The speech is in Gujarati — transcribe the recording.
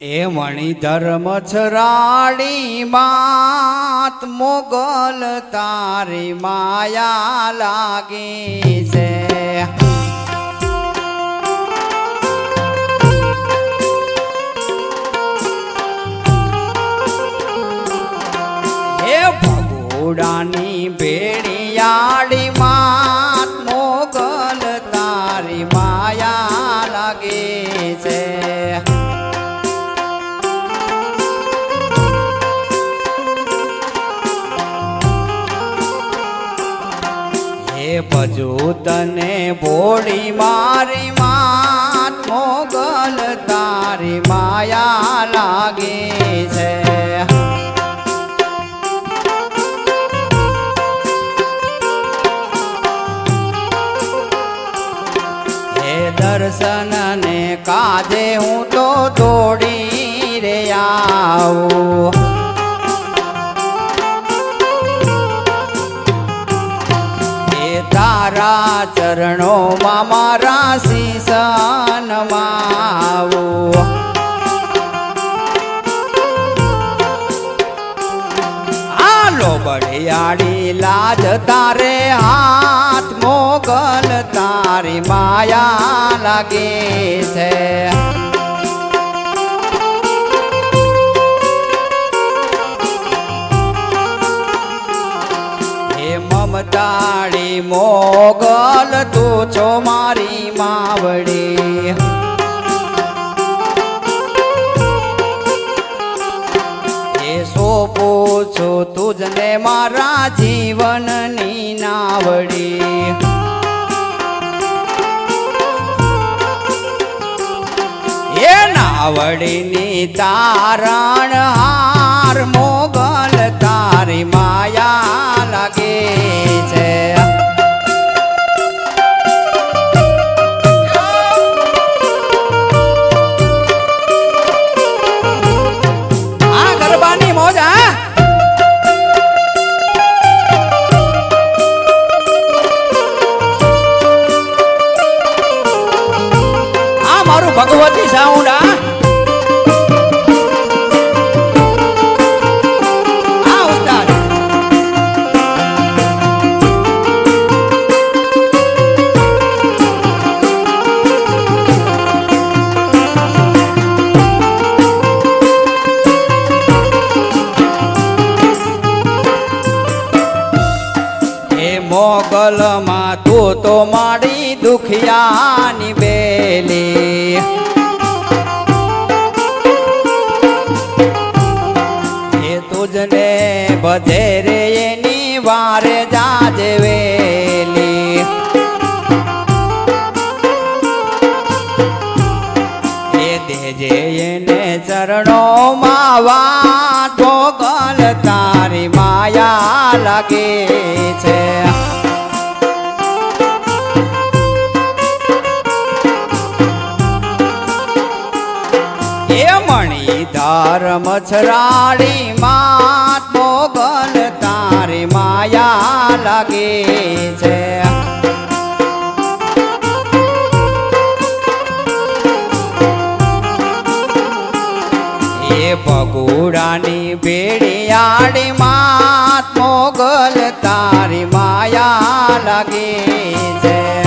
એ ધર્મ મછરાડી માત મોગલ તારી માયા લાગી છે. હે ભગોડાની ભેડિયાળી ભજુ તને ભોળી મારી માત મોગલ તારી માયા લાગે છે. હે દર્શન ને કાજે હું તો દોડી રે આવું. તારા ચરણોમાં મારા શીશન માવું આલો બળિયાળી લાજ તારે હાથ મોગલ, તારી માયા લાગે છે. મમતાળી મોગલ, તું છો મારી માવડી. એ તું છું તુજને મારા જીવનની નાવડી. એ નાવડીની તારણ હાર મારું ભગવતી સાઉન્ડ આ મોગલમાં તું તો મારી દુખિયાની બેલી. એ તુજને બધે રે એની વારે જાજે વેલી. એ દેજે એને ચરણોમાં વાત ભોગલ તારી માયા લાગે છે. એ મણિધાર મછરાળી માત મોગલ તારી માયા લાગે છે. ભગુડાની ભેડિયાળી તારી માયા લાગી છે.